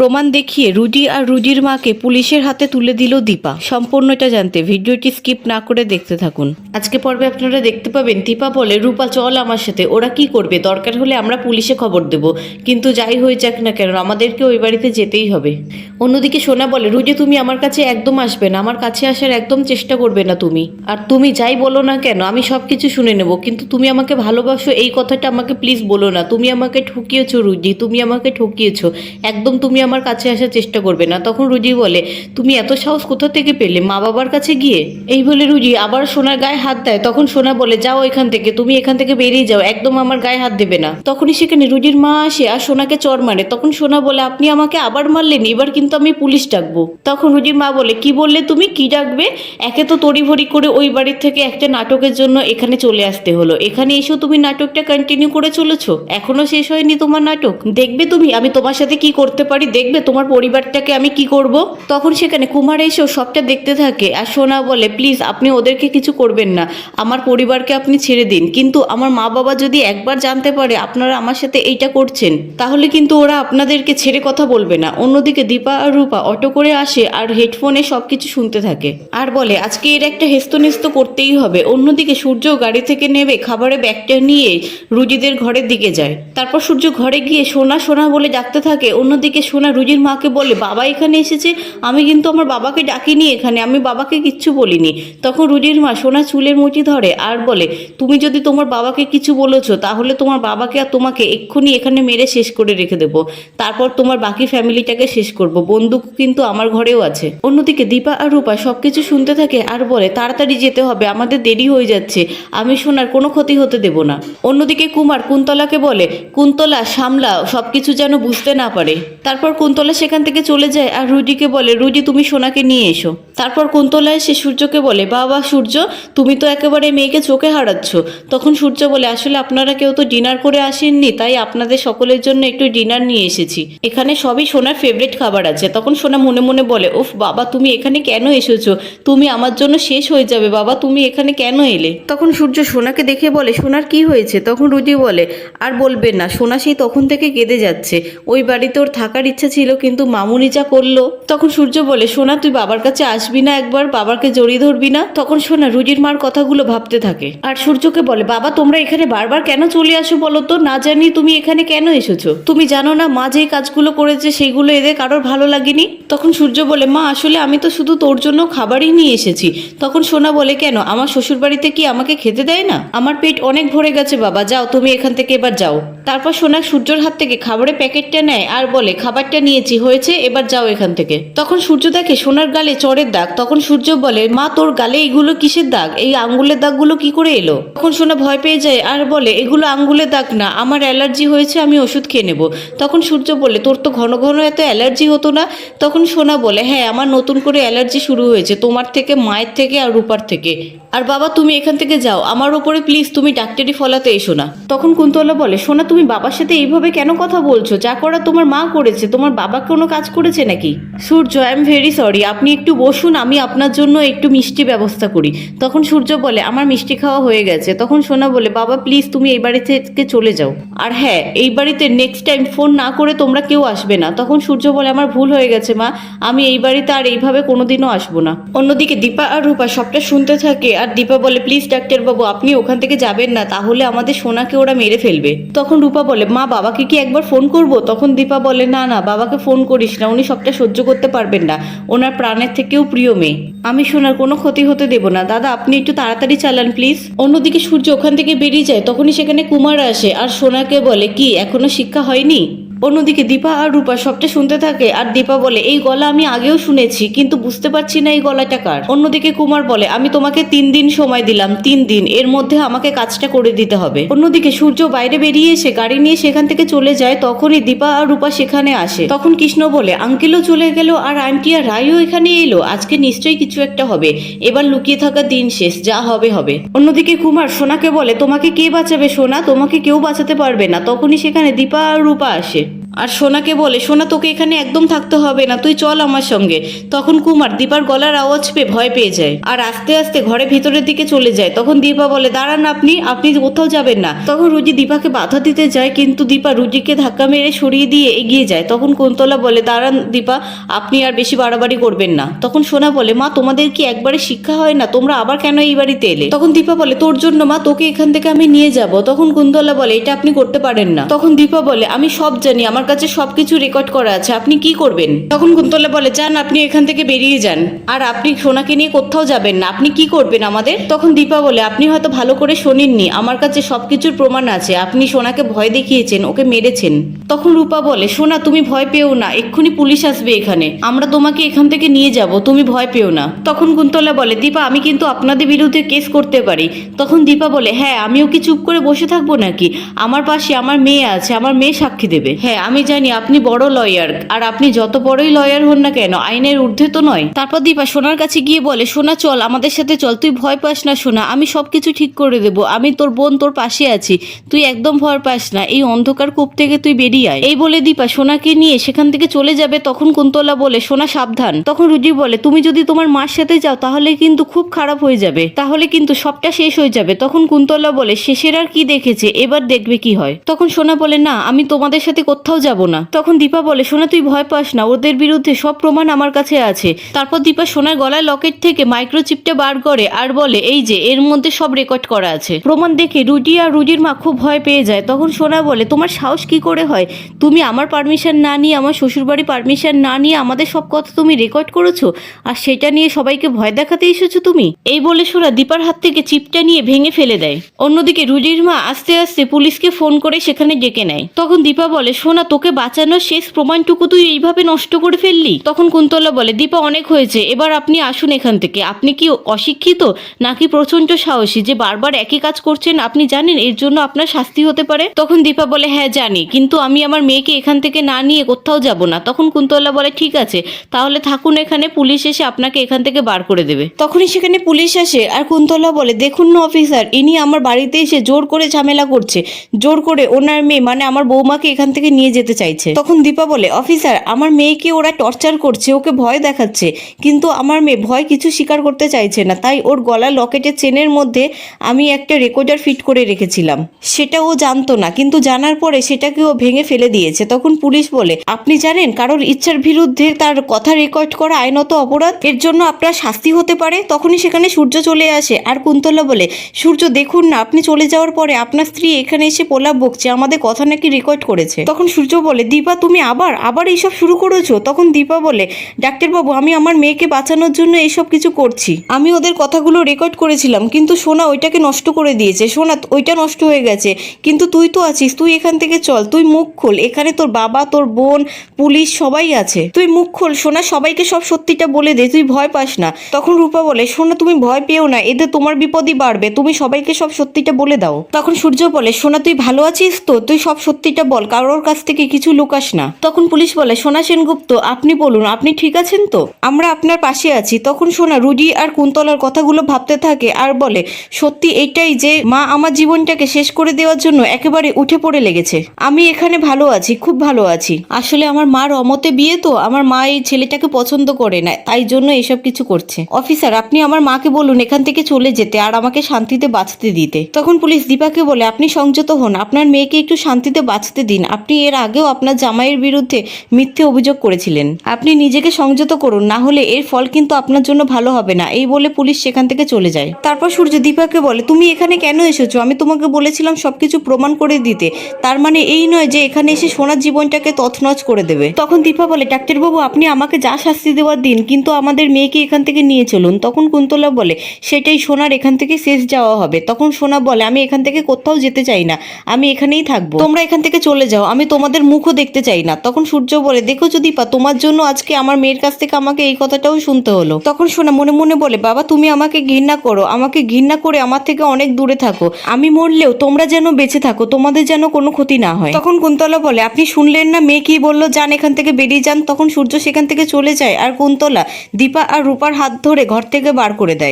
প্রমাণ দেখিয়ে রুজি আর রুজির মাকে পুলিশের হাতে তুলে দিল দীপা। সম্পূর্ণটা জানতে ভিডিওটি স্কিপ না করে দেখতে থাকুন। আজকে পর্বে আপনারা দেখতে পাবেন, দীপা বলে, রূপা, চল আমার সাথে, ওরা কি করবে? দরকার হলে আমরা পুলিশে খবর দেব। কিন্তু যাই হয়ে যাক না কেন আমাদেরকে ওই বাড়িতে যেতেই হবে। অন্যদিকে সোনা বলে রুজি তুমি আমার কাছে একদম আসবে না। আমার কাছে আসার একদম চেষ্টা করবে না তুমি। আর তুমি যাই বলো না কেন, আমি সব কিছু শুনে নেব। কিন্তু তুমি আমাকে ভালোবাসো, এই কথাটা আমাকে প্লিজ বলো না। তুমি আমাকে ঠকিয়েছো রুজি তুমি আমাকে ঠকিয়েছো। একদম তুমি আমার কাছে আসার চেষ্টা করবে না। তখন রুজি বলে, তুমি এত সাহস কোথা থেকে পেলে? মা বাবার কাছে গিয়ে? এই বলে রুজি আবার সোনার গায়ে হাত দেয়। তখন সোনা বলে, যাও এখান থেকে, তুমি এখান থেকে বেরিয়ে যাও, একদম আমার গায়ে হাত দেবে না। তখনই সেখানে রুজির মা আসে আর সোনাকে চর মারে। তখন সোনা বলে, আপনি আমাকে আবার মারলেন, এবার কিন্তু আমি পুলিশ ডাকবো। তখন রুজির মা বলে, কি বললে তুমি? কি ডাকবে? একে তো তড়িভড়ি করে ওই বাড়ির থেকে একটা নাটকের জন্য এখানে চলে আসতে হলো। এখানে এসেও তুমি নাটকটা কন্টিনিউ করে চলেছো? এখনও শেষ হয়নি তোমার নাটক? দেখবে তুমি, আমি তোমার সাথে কি করতে পারি? দেখবে তোমার পরিবারটাকে আমি কি করব? তখন সেখানে কুমার এসেও সবটা দেখতে থাকে আর সোনা বলে, প্লিজ, আপনি ওদেরকে কিছু করবেন না। আমার পরিবারকে আপনি ছেড়ে দিন। কিন্তু আমার মা বাবা যদি একবার জানতে পারে আপনারা আমার সাথে এইটা করছেন, তাহলে কিন্তু ওরা আপনাদেরকে ছেড়ে কথা বলবে না। অন্যদিকে দীপা আর রূপা অটো করে আসে আর হেডফোনে সবকিছু শুনতে থাকে। আর বলে, আজকে এর একটা হেস্তনেস্ত করতেই হবে। অন্যদিকে সূর্য গাড়ি থেকে নেবে খাবারের ব্যাগটা নিয়ে রুজিদের ঘরের দিকে যায়। তারপর সূর্য ঘরে গিয়ে সোনা সোনা বলে ডাকতে থাকে। অন্যদিকে রুজির মাকে বলে বাবা এখানে এসেছে, আমি কিন্তু আমার বাবাকে ডাকিনি এখানে, আমি বাবাকে কিচ্ছু বলিনি। তখন রুজির মা সোনা চুলের মুঠি ধরে আর বলে, তুমি যদি তোমার বাবাকে কিছু বলেছ, তাহলে তোমার বাবাকে আর তোমাকে এক্ষুনি এখানে মেরে শেষ করে রেখে দেবো। তারপর তোমার বাকি ফ্যামিলিটাকে শেষ করব। বন্দুক কিন্তু আমার ঘরেও আছে। অন্যদিকে দীপা আর রূপা সবকিছু শুনতে থাকে আর বলে, তাড়াতাড়ি যেতে হবে, আমাদের দেরি হয়ে যাচ্ছে, আমি সোনার কোনো ক্ষতি হতে দেব না। অন্যদিকে কুমার কুন্তলাকে বলে, কুন্তলা সামলা সবকিছু যেন বুঝতে না পারে। তারপর কুন্তলা সেখান থেকে চলে যায় আর রুডিকে বলে, রুডি, তুমি সোনাকে নিয়ে এসো। তারপর কুন্তলা এসে সূর্যকে বলে, বাবা, সূর্য, তুমি তো একেবারে মেয়েকে চোখে হারাচ্ছ। তখন সূর্য বলে, আসলে আপনারা কেউ তো ডিনার করে আসেননি, তাই আপনাদের সকলের জন্য একটু ডিনার নিয়ে এসেছি। এখানে সবই সোনার ফেভারিট খাবার আছে। তখন সোনা মনে মনে বলে উফ বাবা, তুমি এখানে কেন এসেছ? তুমি আমার জন্য শেষ হয়ে যাবে, বাবা, তুমি এখানে কেন এলে? তখন সূর্য সোনাকে দেখে বলে, সোনার কি হয়েছে? তখন রুডি বলে, আর বলবেন না, সোনা সেই তখন থেকে কেঁদে যাচ্ছে। ওই বাড়িতে ওর থাকার ছিল, কিন্তু মামুনি যা করল, তখন সূর্য বলে, সোনা, তুই বাবার কাছে আসবি না একবার, বাবাকে জড়িয়ে ধরবি না। তখন সোনা রুজির মার কথাগুলো ভাবতে থাকে। আর সূর্যকে বলে, বাবা, তোমরা এখানে বারবার কেন চলে আসো বলো তো? না জানি তুমি এখানে কেন এসেছ। তুমি জানো না মা যেই কাজগুলো করেছে সেইগুলো এদের কারোর ভালো লাগেনি? তখন সূর্য বলে, মা, আসলে আমি তো শুধু তোর জন্য খাবারই নিয়ে এসেছি। তখন সোনা বলে, কেন? আমার শ্বশুর বাড়িতে কি আমাকে খেতে দেয় না? আমার পেট অনেক ভরে গেছে, বাবা, যাও, তুমি এখান থেকে এবার যাও। তারপর সোনা সূর্যর হাত থেকে খাবারের প্যাকেটটা নেয় আর বলে খাবারটা নিয়েছি, হয়েছে, এবার যাও এখান থেকে। তখন সূর্য দেখে সোনার গালে চরের দাগ। তখন সূর্য বলে, মা, তোর গালে এইগুলো কিসের দাগ? এই আঙ্গুলের দাগগুলো কি করে এলো? তখন সোনা ভয় পেয়ে যায়, আর বলে, এগুলো আঙ্গুলের দাগ না, আমার অ্যালার্জি হয়েছে, আমি ওষুধ খেয়ে নেব। তখন সূর্য বলে, তোর তো ঘন ঘন এত অ্যালার্জি হতো না? তখন সোনা বলে হ্যাঁ আমার নতুন করে অ্যালার্জি শুরু হয়েছে, তোমার থেকে, মায়ের থেকে আর রূপার থেকে। আর বাবা, তুমি এখান থেকে যাও। আমার ওপরে প্লিজ তুমি ডাক্তারি ফলাতে এসো না। তখন কুন্তলা বলে, সোনা, তুমি বাবার সাথে এইভাবে কেন কথা বলছো? যা করা তোমার মা করেছে। তোমার বাবা কোনো কাজ করেছে নাকি? Surya I am very sorry আপনি একটু বসুন, আমি আপনার জন্য একটু মিষ্টি ব্যবস্থা করি। তখন সূর্য বলে, আমার মিষ্টি খাওয়া হয়ে গেছে। তখন সোনা বলে, বাবা প্লিজ তুমি এই বাড়ি থেকে চলে যাও। আর হ্যাঁ এই বাড়িতে নেক্সট টাইম ফোন না করে তোমরা কেউ আসবে না। তখন সূর্য বলে, আমার ভুল হয়ে গেছে মা। আমি এই বাড়িতে আর এইভাবে কোনোদিনও আসব না। অন্যদিকে দীপা আর রূপা সবটা শুনতে থাকে। আর দীপা বলে, প্লিজ ডাক্তারবাবু, আপনি ওখান থেকে যাবেন না, তাহলে আমাদের সোনাকে ওরা মেরে ফেলবে। তখন রূপা বলে, মা, বাবাকে কি একবার ফোন করব? তখন দীপা বলে, না না, বাবাকে ফোন করিস না, উনি সবটা সহ্য করতে পারবেন না, ওনার প্রাণের থেকেও প্রিয় মেয়ে। আমি সোনার কোনো ক্ষতি হতে দেব না। দাদা, আপনি একটু তাড়াতাড়ি চালান, প্লিজ। অন্যদিকে সূর্য ওখান থেকে বেরিয়ে যায়, তখনই সেখানে কুমার আসে, আর সোনাকে বলে, কি, এখনও শিক্ষা হয়নি? অন্যদিকে দীপা আর রূপা সবটা শুনতে থাকে, আর দীপা বলে, এই গলা আমি আগেও শুনেছি, কিন্তু বুঝতে পারছি না এই গলাটা কার। অন্যদিকে কুমার বলে, আমি তোমাকে তিন দিন সময় দিলাম, তিন দিন, এর মধ্যে আমাকে কাজটা করে দিতে হবে। অন্যদিকে সূর্য বাইরে বেরিয়ে এসে গাড়ি নিয়ে সেখান থেকে চলে যায়, তখনই দীপা আর রূপা সেখানে আসে। তখন কৃষ্ণ বলে, আঙ্কেলও চলে গেল আর আন্টি আর রায়ও এখানে এলো, আজকে নিশ্চয়ই কিছু একটা হবে। এবার লুকিয়ে থাকা দিন শেষ, যা হবে হবে। অন্যদিকে কুমার সোনাকে বলে, তোমাকে কে বাঁচাবে সোনা? তোমাকে কেউ বাঁচাতে পারবে না। তখনই সেখানে দীপা আর রূপা আসে। আর সোনাকে বলে, সোনা, তোকে এখানে একদম থাকতে হবে না, তুই চল আমার সঙ্গে। তখন কুমার দীপার গলার আওয়াজ পেয়ে ভয় পেয়ে যায়। আর আস্তে আস্তে ঘরে ভেতরের দিকে চলে যায়। তখন দীপা বলে, দাঁড়ান আপনি আপনি কোথাও যাবেন না। তখন রুজি দীপাকে বাধা দিতে যায়, কিন্তু দীপা রুজিকে ধাক্কা মেরে সরিয়ে দিয়ে এগিয়ে যায়। তখন কুন্তলা বলে, দাঁড়ান দীপা, আপনি আর বেশি বাড়াবাড়ি করবেন না। তখন সোনা বলে, মা, তোমাদের কি একবারে শিক্ষা হয় না? তোমরা আবার কেন এই বাড়িতে এলে? তখন দীপা বলে, তোর জন্য, মা, তোকে এখান থেকে আমি নিয়ে যাব। তখন কুন্তলা বলে, এটা আপনি করতে পারেন না। তখন দীপা বলে, আমি সব জানি, আমার কাছে সবকিছু রেকর্ড করা আছে, আপনি কি করবেন? তখন কুন্তলা বলে, যান, আপনি এখান থেকে বেরিয়ে যান। আর আপনি সোনাকে নিয়ে কোথাও যাবেন না, আপনি কি করবেন আমাদের? তখন দীপা বলে, আপনি হয়তো ভালো করে শোনেননি, আমার কাছে সবকিছুর প্রমাণ আছে, আপনি সোনাকে ভয় দেখিয়েছেন, ওকে মেরেছেন। তখন রূপা বলে, সোনা, তুমি ভয় পেও না, এক্ষুনি পুলিশ আসবে এখানে, আমরা তোমাকে এখান থেকে নিয়ে যাব, তুমি ভয় পেও না। তখন কুন্তলা বলে, দীপা, আমি কিন্তু আপনাদের বিরুদ্ধে কেস করতে পারি। তখন দীপা বলে হ্যাঁ আমিও কি চুপ করে বসে থাকব নাকি? আমার পাশে আমার মেয়ে আছে, আমার মেয়ে সাক্ষী দেবে। হ্যাঁ আমি জানি আপনি বড় লয়ার আর আপনি যত বড়ই লয়ার হন না কেন, আইনের ঊর্ধ্বে তো নয়। তারপর দীপা সোনার কাছে গিয়ে বলে, সোনা, চল, আমাদের সাথে চল, তুই ভয় পাস না, সোনা, আমি সবকিছু ঠিক করে দেবো, আমি তোর বোন তোর পাশে আছি, তুই একদম ভয় পাস না, এই অন্ধকার কূপ থেকে তুই বেরিয়ে আয়। এই বলে দীপা সোনাকে নিয়ে সেখান থেকে চলে যাবে, তখন কুন্তলা বলে, সোনা, সাবধান। তখন রুজি বলে, তুমি যদি তোমার মার সাথে যাও, তাহলে কিন্তু খুব খারাপ হয়ে যাবে, তাহলে কিন্তু সবটা শেষ হয়ে যাবে। তখন কুন্তলা বলে, শেষের আর কি দেখেছে, এবার দেখবে কি হয়? তখন সোনা বলে, না, আমি তোমাদের সাথে কোথাও যাব না। তখন দীপা বলে, সোনা, তুই ভয় পাস না। ওদের বিরুদ্ধে সব প্রমাণ আমার কাছে আছে। তারপর দীপা সোনার গলায় লকেট থেকে মাইক্রোচিপটা বার করে আর বলে, এই যে, এর মধ্যে সব রেকর্ড করা আছে। প্রমাণ দেখে রুজি আর রুজির মা খুব ভয় পেয়ে যায়। তখন সোনা বলে, তোমার সাহস কি করে হয়? তুমি আমার পারমিশন না নিয়ে, আমার শ্বশুরবাড়ি পারমিশন না নিয়ে আমাদের সব কথা তুমি রেকর্ড করেছ? আর সেটা নিয়ে সবাইকে ভয় দেখাতে এসেছ তুমি? এই বলে সোনা দীপার হাত থেকে চিপটা নিয়ে ভেঙে ফেলে দেয়। অন্যদিকে রুজির মা আস্তে আস্তে পুলিশকে ফোন করে সেখানে ডেকে নেয়। তখন দীপা বলে, সোনা তোকে বাঁচানোর শেষ প্রমাণটুকু তুই এইভাবে নষ্ট করে ফেললি? তখন কুন্তলা বলে, দীপা, অনেক হয়েছে। এবার আপনি আসুন এখান থেকে। আপনি কি অশিক্ষিত? নাকি প্রচণ্ড সাহসী যে বারবার একই কাজ করছেন? আপনি জানেন এর জন্য আপনার শাস্তি হতে পারে? তখন দীপা বলে হ্যাঁ জানি। কিন্তু আমি আমার মেয়েকে এখান থেকে না নিয়ে কোথাও যাব না। তখন কুন্তলা বলে, ঠিক আছে। তাহলে থাকুন এখানে। পুলিশ এসে আপনাকে এখান থেকে বার করে দেবে। তখনই সেখানে পুলিশ আসে আর কুন্তলা বলে, দেখুন না, অফিসার, ইনি আমার বাড়িতে এসে জোর করে ঝামেলা করছে। জোর করে ওনার মেয়ে মানে আমার বৌমাকে এখান থেকে নিয়ে যেতে চাইছে। তখন দীপা বলে, অফিসার, আমার মেয়েকে ওরা টর্চার করছে, ওকে ভয় দেখাচ্ছে, কিন্তু আমার মেয়ে ভয় কিছু স্বীকার করতে চাইছে না, তাই ওর গলা লকেটের চেনের মধ্যে আমি একটা রেকর্ডার ফিট করে রেখেছিলাম। সেটা ও জানতো না, কিন্তু জানার পরে সেটাকে ও ভেঙে ফেলে দিয়েছে। তখন পুলিশ বলে, আপনি জানেন, কারোর ইচ্ছার বিরুদ্ধে তার কথা রেকর্ড করা আইনত অপরাধ, এর জন্য আপনার শাস্তি হতে পারে? তখনই সেখানে সূর্য চলে আসে আর কুন্তলা বলে, সূর্য, দেখুন না, আপনি চলে যাওয়ার পরে আপনার স্ত্রী এখানে এসে পোলাপ বকছে, আমাদের কথা নাকি রেকর্ড করেছে? তখন সূর্য বলে, দীপা তুমি আবার আবার এইসব শুরু করেছ? তখন দীপা বলে, ডাক্তারবাবু, আমি আমার মেয়েকে বাঁচানোর জন্য এইসব কিছু করছি। আমি ওদের কথাগুলো রেকর্ড করেছিলাম, কিন্তু সোনা ওইটাকে নষ্ট করে দিয়েছে। সোনা, ওইটা নষ্ট হয়ে গেছে। কিন্তু তুই তো আছিস, তুই এখান থেকে চল, তুই মুখ খোল। এখানে তোর বাবা, তোর বোন, পুলিশ সবাই আছে। তুই মুখ খোল, সোনা, সবাইকে সব সত্যিটা বলে দে, তুই ভয় পাস না। তখন রূপা বলে, সোনা, তুমি ভয় পেও না এতে তোমার বিপদই বাড়বে, তুমি সবাইকে সব সত্যিটা বলে দাও। তখন সূর্য বলে, সোনা, তুই ভালো আছিস তো? তুই সব সত্যিটা বল, কারোর কাছ থেকে কিছু লুকাস না। তখন পুলিশ বলে, সোনা সেনগুপ্ত, আপনি বলুন, আপনি ঠিক আছেন তো? আমরা আপনার পাশে আছি। তখন সোনা রুডি আর কুন্তলার কথাগুলো ভাবতে থাকে আর বলে, সত্যি এটাই যে মা আমার জীবনটাকে শেষ করে দেওয়ার জন্য একেবারে উঠে পড়ে লেগেছে। আমি এখানে ভালো আছি, খুব ভালো আছি। আসলে আমার মার অমতে বিয়ে তো, আমার মা এই ছেলেটাকে পছন্দ করে না, তাই জন্য এসব কিছু করছে। অফিসার, আপনি আমার মাকে বলুন এখান থেকে চলে যেতে আর আমাকে শান্তিতে বাঁচতে দিতে। তখন পুলিশ দীপাকে বলে, আপনি সংযত হন, আপনার মেয়েকে একটু শান্তিতে বাঁচতে দিন। আপনি এর আগেও আপনার জামাইয়ের বিরুদ্ধে মিথ্যে অভিযোগ করেছিলেন। আপনি নিজেকে সংযত করুন, না হলে এর ফল কিন্তু আপনার জন্য ভালো হবে না। এই বলে পুলিশ সেখান থেকে চলে যায়। তারপর সূর্য দীপাকে বলে, তুমি এখানে কেন এসেছ? আমি তোমাকে বলেছিলাম সবকিছু প্রমাণ করে দিতে। তার মানে এই নয় যে এখানে এসে সোনার জীবনটাকে তছনছ করে দেবে। তখন দীপা বলে, ডাক্তারবাবু, আপনি আমাকে যা শাস্তি দেওয়ার দিন কিন্তু আমাদের মেয়েকে এখান থেকে নিয়ে চলুন। তখন কুন্তলা বলে, সেটাই সোনার, এখান থেকে শেষ যাওয়া হবে। তখন সোনা বলে, আমি এখান থেকে কোথাও যেতে চাই না। আমি এখানেই থাকব। তোমরা এখান থেকে চলে যাও। আমি তোমাদের মুখও দেখতে চাই না। তখন সূর্য বলে, দেখো দীপা তোমার জন্য আজকে আমার মেয়ের কাছ থেকে আমাকে এই কথাটাও শুনতে হলো। তখন সোনা মনে মনে বলে, বাবা, তুমি আমাকে ঘৃণা করো। আমাকে ঘৃণা করে আমার থেকে অনেক দূরে থাকো। আমি মরলেও তোমরা যেন বেঁচে থাকো, তোমাদের যেন কোনো ক্ষতি না হয়। তখন কুন্তলা বলে, আপনি শুনলেন না? মেয়ে কি বলল? যান এখান থেকে বেরিয়ে যান। তখন সূর্য সেখান থেকে চলে যায় আর কুন্তলা, দীপা আর রূপার হাত ধরে ঘর থেকে বার করে দেয়।